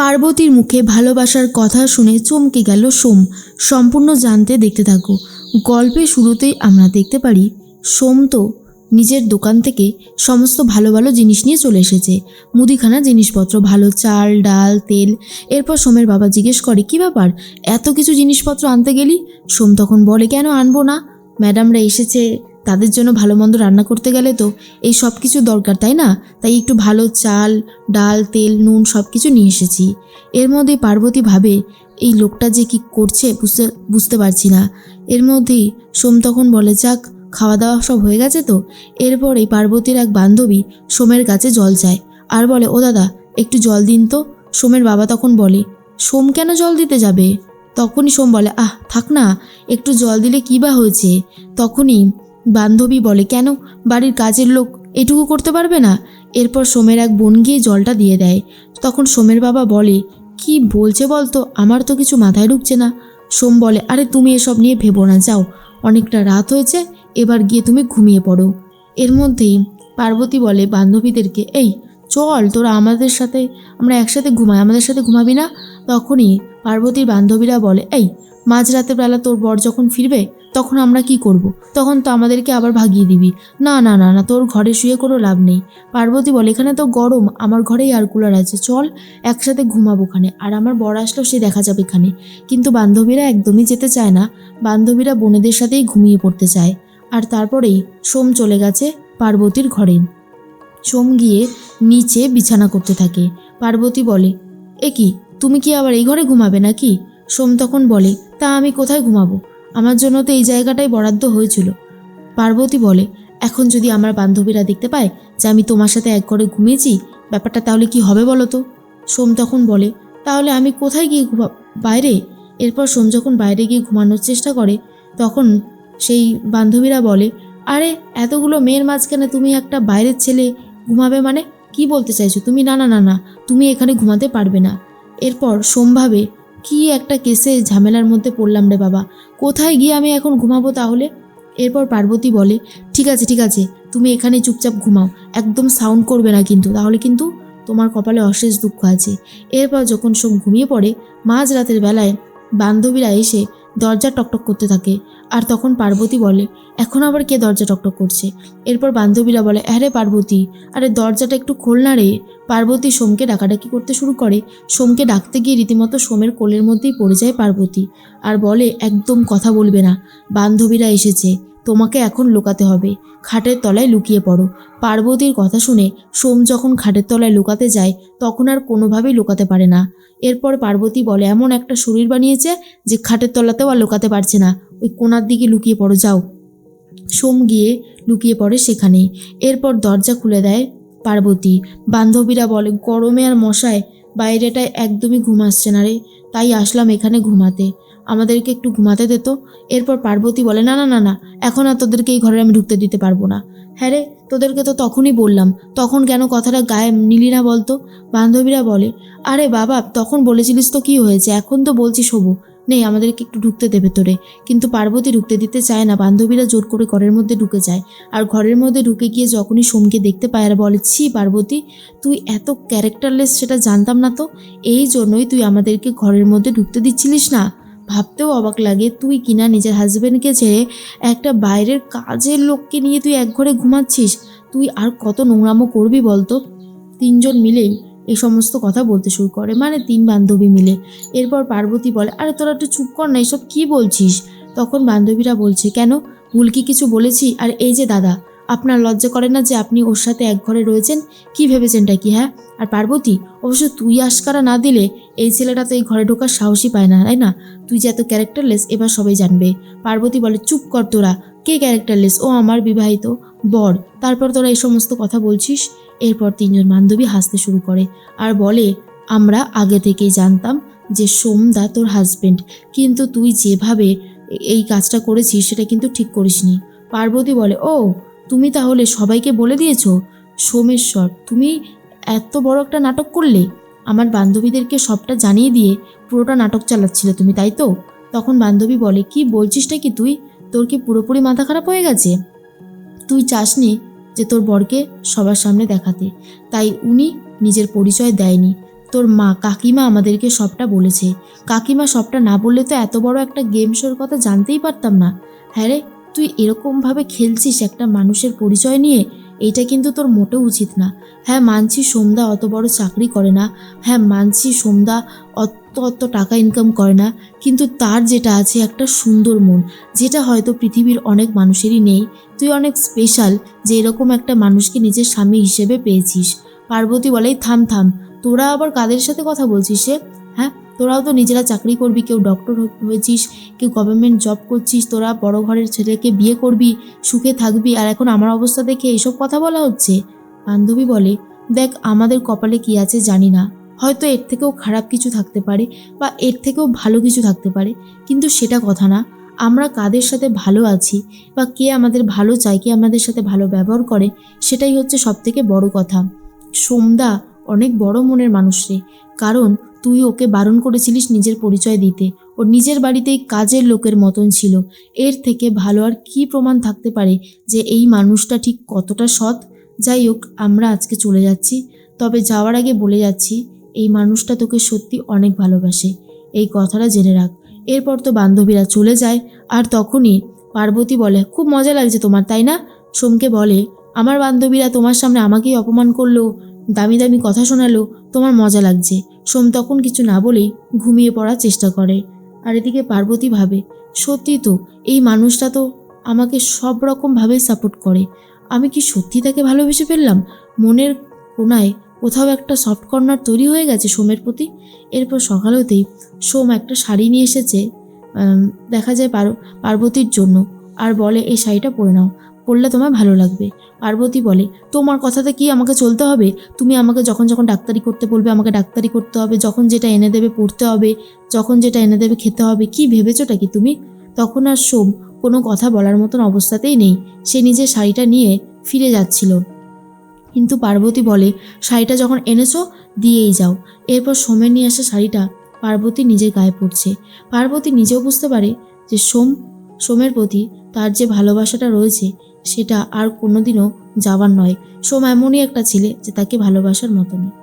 পার্বতীর মুখে ভালোবাসার কথা শুনে চমকে গেল সোম। সম্পূর্ণ জানতে দেখতে থাকো। গল্পের শুরুতেই আমরা দেখতে পারি, সোম তো নিজের দোকান থেকে সমস্ত ভালো ভালো জিনিস নিয়ে চলে এসেছে। মুদিখানা জিনিসপত্র, ভালো চাল, ডাল, তেল। এরপর সোমের বাবা জিজ্ঞেস করে, কি ব্যাপার? এত কিছু জিনিসপত্র আনতে গেলি? সোম তখন বলে, কেন আনব না? ম্যাডামরা এসেছে তাদের জন্য ভালো মন্দ রান্না করতে গেলে তো এই সব কিছু দরকার, তাই না? তাই একটু ভালো চাল, ডাল, তেল, নুন সব কিছু নিয়ে এসেছি। এর মধ্যে পার্বতী ভাবে, এই লোকটা যে কি করছে বুঝতে বুঝতে পারছি না। এর মধ্যেই সোম তখন বলে, যাক খাওয়া দাওয়া সব হয়ে গেছে তো। এরপরেই পার্বতীর এক বান্ধবী সোমের কাছে জল চায়। আর বলে, ও দাদা, একটু জল দিন তো। সোমের বাবা তখন বলে, সোম কেন জল দিতে যাবে? তখনই সোম বলে, আহ, থাক না, একটু জল দিলে কী বা হয়েছে? তখনই বান্ধবী বলে, কেন? বাড়ির কাজের লোক এটুকু করতে পারবে না? এরপর সোমের এক বোন গিয়ে জলটা দিয়ে দেয়। তখন সোমের বাবা বলে, কি বলছে বলতো? আমার তো কিছু মাথায় ঢুকছে না। সোম বলে, আরে তুমি এসব নিয়ে ভেবো না, যাও। অনেকটা রাত হয়েছে, এবার গিয়ে তুমি ঘুমিয়ে পড়ো। এর মধ্যেই পার্বতী বলে বান্ধবীদেরকে, এই, চল, তোরা আমাদের সাথে, আমরা একসাথে ঘুমাই, আমাদের সাথে ঘুমাবি না? তখনই পার্বতীর বান্ধবীরা বলে, এই মাঝরাতের বেলা তোর বর যখন ফিরবে, তখন আমরা কি করব। তখন তো আমাদেরকে আবার ভাগিয়ে দিবি। না না না না, তোর ঘরে শুয়ে কোনো লাভ নেই। পার্বতী বলে, এখানে তো গরম, আমার ঘরেই এয়ার কুলার আছে। চল, একসাথে ঘুমাবো ওখানে। আর আমার বর আসলেও সে দেখা যাবে এখানে। কিন্তু বান্ধবীরা একদমই যেতে চায় না। বান্ধবীরা বোনেদের সাথেই ঘুমিয়ে পড়তে চায়। আর তারপরেই সোম চলে গেছে পার্বতীর ঘরে। সোম গিয়ে নিচে বিছানা করতে থাকে। পার্বতী বলে, এ কি? তুমি কি আবার এই ঘরে ঘুমাবে নাকি? সোম তখন বলে, তা আমি কোথায় ঘুমাবো? আমার জন্য তো এই জায়গাটাই বরাদ্দ হয়েছিল। পার্বতী বলে, এখন যদি আমার বান্ধবীরা দেখতে পায় যে আমি তোমার সাথে এক ঘরে ঘুমিয়েছি, ব্যাপারটা তাহলে কি হবে বলো তো? সোম তখন বলে, তাহলে আমি কোথায় গিয়ে ঘুমা, বাইরে? এরপর সোম যখন বাইরে গিয়ে ঘুমানোর চেষ্টা করে, তখন সেই বান্ধবীরা বলে, আরে, এতগুলো মেয়ের মাঝখানে তুমি একটা বাইরের ছেলে, ঘুমাবে মানে? কি বলতে চাইছো? তুমি না না না না, তুমি এখানে ঘুমাতে পারবে না। এরপর সোমভাবে, কি একটা কেসে ঝামেলার মধ্যে পড়লাম রে বাবা, কোথায় গিয়ে আমি এখন ঘুমাবো তাহলে? এরপর পার্বতী বলে, ঠিক আছে ঠিক আছে, তুমি এখানে চুপচাপ ঘুমাও, একদম সাউন্ড করবে না কিন্তু, তাহলে কিন্তু তোমার কপালে অশেষ দুঃখ আছে। এরপর যখন সোম ঘুমিয়ে পড়ে মাঝ রাতের বেলায় বান্ধবীরা এসে দরজা টকটক করতে থাকে। আর তখন পার্বতী বলে, এখন আবার কে দরজা টকটক করছে? এরপর বান্ধবীরা বলে, আরে পার্বতী, আরে দরজাটা একটু খোল না রে। পার্বতী সোমকে ডাকাডাকি করতে শুরু করে। সোমকে ডাকতে গিয়ে রীতিমতো সোমের কোলের মধ্যেই পড়ে যায় পার্বতী। আর বলে, একদম কথা বলবে না। বান্ধবীরা এসেছে। তোমাকে এখন লুকাতে হবে। খাটের তলায় লুকিয়ে পড়ো। পার্বতীর কথা শুনে সোম যখন খাটের তলায় লুকাতে যায়, তখন আর কোনোভাবেই লুকাতে পারে না। এরপর পার্বতী বলে, এমন একটা শরীর বানিয়েছে যে খাটের তলাতেও আর লুকাতে পারছে না। ওই কোনার দিকে লুকিয়ে পড়ো, যাও। সোম গিয়ে লুকিয়ে পড়ে সেখানেই। এরপর দরজা খুলে দেয় পার্বতী। বান্ধবীরা বলে, গরমে আর মশায় বাইরেটায় একদমই ঘুম আসছে না রে। তাই আসলাম এখানে ঘুমাতে। আমাদেরকে একটু ঘুমাতে দিত এরপর পার্বতী বলে, না না না না, এখন আর তোদেরকে এই ঘরে আমি ঢুকতে দিতে পারব না। হ্যাঁ রে, তোদেরকে তো তখনই বললাম। তখন কেন কথাটা গায়ে নিলি না বলতো? বান্ধবীরা বলে, আরে বাবা, তখন বলেছিলিস তো কি হয়েছে? এখন তো বলছি শোবো নেই, আমাদেরকে একটু ঢুকতে দেবে তোরে। কিন্তু পার্বতী ঢুকতে দিতে চায় না, বান্ধবীরা জোর করে ঘরের মধ্যে ঢুকে যায়। আর ঘরের মধ্যে ঢুকে গিয়ে যখনই সোমকে দেখতে পায় আর বলে, ছি পার্বতী, তুই এত ক্যারেক্টারলেস সেটা জানতাম না তো। এই জন্যই তুই আমাদেরকে ঘরের মধ্যে ঢুকতে দিচ্ছিলিস না। ভাবতেও অবাক লাগে, তুই কিনা নিজের হাজব্যান্ডকে ছেড়ে একটা বাইরের কাজের লোককে নিয়ে তুই এক ঘরে ঘুমাচ্ছিস? তুই আর কত নোংরামো করবি বলতো? তিনজন মিলেই এই সমস্ত কথা বলতে শুরু করে। মানে তিন বান্ধবী মিলে। এরপর পার্বতী বলে, আরে, তোরা একটু চুপ কর না, এসব কী বলছিস? তখন বান্ধবীরা বলছে, কেন? ভুল কি কিছু বলেছি? আর এই যে দাদা, আপনার লজ্জা করে না যে আপনি ওর সাথে এক ঘরে রয়েছেন? কি ভেবেছেনটা কি হ্যাঁ? আর পার্বতী, অবশ্য তুই আশকারা না দিলে এই ছেলেটা তো এই ঘরে ঢোকার সাহসই পায় না, তাই না? তুই যে এত ক্যারেক্টারলেস এবার সবাই জানবে। পার্বতী বলে, চুপ কর তোরা কে ক্যারেক্টারলেস ও আমার বিবাহিত, বর। তারপর তোরা এই সমস্ত কথা বলছিস? এরপর তিনজন বান্ধবী হাসতে শুরু করে আর বলে, আমরা আগে থেকেই জানতাম যে সোমদা তোর হাজবেন্ড কিন্তু তুই যেভাবে এই কাজটা করেছিস সেটা কিন্তু ঠিক করিসনি। পার্বতী বলে, ও, তুমি তাহলে সবাইকে বলে দিয়েছ? সোমেশ্বর, তুমি এত বড় একটা নাটক করলে? আমার বান্ধবীদেরকে সবটা জানিয়ে দিয়ে পুরোটা নাটক চালাচ্ছিলে তুমি, তাই তো? তখন বান্ধবী বলে, কি বলছিসটা কি তুই? তোর কি পুরোপুরি মাথা খারাপ হয়ে গেছে? তুই চাসনি যে তোর বরকে সবার সামনে দেখাতে। তাই উনি নিজের পরিচয় দেয়নি। তোর মা কাকিমা আমাদেরকে সবটা বলেছে। কাকিমা সবটা না বললে তো এত বড় একটা গেম শোর কথা জানতেই পারতাম না। হ্যাঁ রে, তুই এরকমভাবে খেলছিস একটা মানুষের পরিচয় নিয়ে? এইটা কিন্তু তোর মোটেও উচিত না। হ্যাঁ মানছি সোমদা অত বড় চাকরি করে না। হ্যাঁ মানছি সোমদা অত অত টাকা ইনকাম করে না। কিন্তু তার যেটা আছে একটা সুন্দর মন, যেটা হয়তো পৃথিবীর অনেক মানুষেরই নেই। তুই অনেক স্পেশাল যে এরকম একটা মানুষকে নিজের স্বামী হিসেবে পেয়েছিস। পার্বতী বলেই, থাম থাম, তোরা আবার কাদের সাথে কথা বলছিস সে হ্যাঁ তোরাও তো নিজেরা চাকরি করবি, কেউ ডক্টর হয়েছিস, কেউ গভর্নমেন্ট জব করছিস, তোরা বড় ঘরের ছেলেকে বিয়ে করবি, সুখে থাকবি, আর এখন আমার অবস্থা দেখে এইসব কথা বলা হচ্ছে? বান্ধবী বলে, দেখ, আমাদের কপালে কি আছে জানি না। হয়তো এর থেকেও খারাপ কিছু থাকতে পারে বা এর থেকেও ভালো কিছু থাকতে পারে, কিন্তু সেটা কথা না। আমরা কাদের সাথে ভালো আছি বা কে আমাদের ভালো চায়, কে আমাদের সাথে ভালো ব্যবহার করে, সেটাই হচ্ছে সব থেকে বড় কথা। সোমদা অনেক বড় মনের মানুষ রে। কারণ তুই ওকে বারণ করেছিলিস নিজের পরিচয় দিতে। ওর নিজের বাড়িতেই কাজের লোকের মতন ছিল। এর থেকে ভালো আর কি প্রমাণ থাকতে পারে যে এই মানুষটা ঠিক কতটা সৎ? যাই হোক, আমরা আজকে চলে যাচ্ছি। তবে যাওয়ার আগে বলে যাচ্ছি, এই মানুষটা তোকে সত্যি অনেক ভালোবাসে। এই কথাটা জেনে রাখ। এরপর তো বান্ধবীরা চলে যায়, আর তখনই পার্বতী বলে, খুব মজা লাগছে তোমার, তাই না? সোমকে বলে, আমার বান্ধবীরা তোমার সামনে আমাকেই অপমান করল, দামি দামি কথা শোনালো, তোমার মজা লাগছে। সোম তখন কিছু না বলেই ঘুমিয়ে পড়ার চেষ্টা করে। আর এদিকে পার্বতী ভাবে, সত্যি তো, এই মানুষটা তো আমাকে সব রকমভাবেই সাপোর্ট করে। আমি কি সত্যি তাকে ভালোবেসে ফেললাম? মনের কোনায় কোথাও একটা সফট কর্নার তৈরি হয়ে গেছে সোমের প্রতি? এরপর সকাল হতেই সোম একটা শাড়ি নিয়ে এসেছে দেখা যায় পার, পার্বতীর জন্য। আর বলে, এই শাড়িটা পরে নাও। পরলে তোমার ভালো লাগবে। পার্বতী বলে, তোমার কথাতে কি আমাকে চলতে হবে? তুমি আমাকে যখন যখন ডাক্তারি করতে বলবে, আমাকে ডাক্তারি করতে হবে, যখন যেটা এনে দেবে পড়তে হবে, যখন যেটা এনে দেবে খেতে হবে, কি ভেবেছোটা কি তুমি? তখন আর সোম কোনো কথা বলার মতন অবস্থাতেই নেই। সে নিজের শাড়িটা নিয়ে ফিরে যাচ্ছিল। কিন্তু পার্বতী বলে, শাড়িটা যখন এনেছো, দিয়েই যাও। এরপর সোমের নিয়ে আসা শাড়িটা পার্বতী নিজের গায়ে পড়ছে। পার্বতী নিজেও বুঝতে পারে যে সোম, সোমের প্রতি তার যে ভালোবাসাটা রয়েছে সেটা আর কোনোদিনও যাবার নয়। সোম এমনই একটা ছেলে যে তাকে ভালোবাসার মতো মতনই